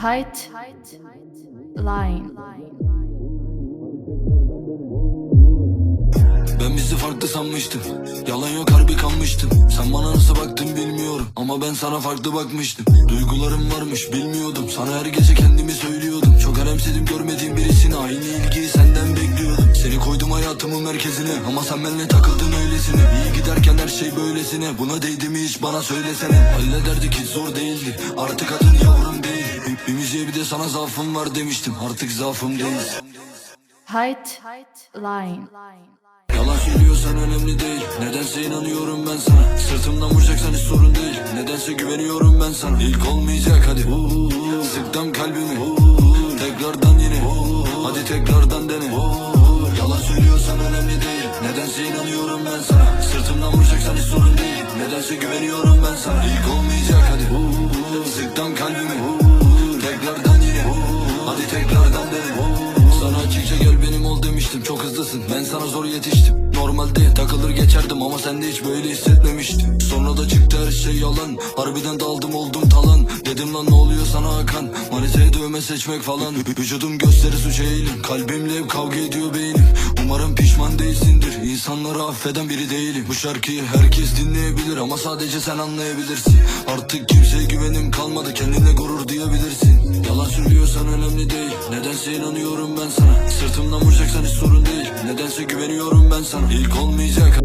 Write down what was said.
Height Line. Ben bizi farklı sanmıştım. Yalan yok harbi kanmıştım. Sen bana nasıl baktın bilmiyorum. Ama ben sana farklı bakmıştım. Duygularım varmış bilmiyordum. Sana her gece kendimi söylüyordum. Çok önemsedim görmediğim birisine Aynı ilgiyi senden bekliyordum. Seni koydum hayatımın merkezine. Ama sen benimle takıldın öylesine. İyi giderken her şey böylesine. Buna değdi mi hiç bana söylesene. Hallederdik hiç zor değildi. Artık adın yavrum değil Bir, de sana zaafım var demiştim. Artık zaafım değil. Height Line. Yalan söylüyorsan önemli değil. Nedense inanıyorum ben sana. Sırtımdan vuracaksan hiç sorun değil. Nedense güveniyorum ben sana. İlk olmayacak hadi. Sıktım kalbimi. Tekrardan yine. Hadi tekrardan dene. Yalan söylüyorsan önemli değil. Nedense inanıyorum ben sana. Sırtımdan vuracaksan hiç sorun değil. Nedense güveniyorum ben sana hızlısın ben sana zor yetiştim. Normalde takılır geçerdim ama sen de hiç böyle hissetmemiştin Sonra da çıktı her şey yalan. Harbiden daldım oldum talan. Dedim lan ne oluyor sana Hakan? Maniteye dövme seçmek falan. Vü- Vücudum gösteri suç eğilim. Kalbimle hep kavga ediyor beynim. Umarım pişman değilsindir. İnsanları affeden biri değilim. Bu şarkıyı herkes dinleyebilir Ama sadece sen anlayabilirsin. Artık kimseye güvenim kalmadı Kendine gurur duyabilirsin. Yalan söylüyorsan önemli değil. Nedense inanıyorum ben sana. Sırtımdan vuracaksan hiç sorun güveniyorum ben sana. İlk olmayacak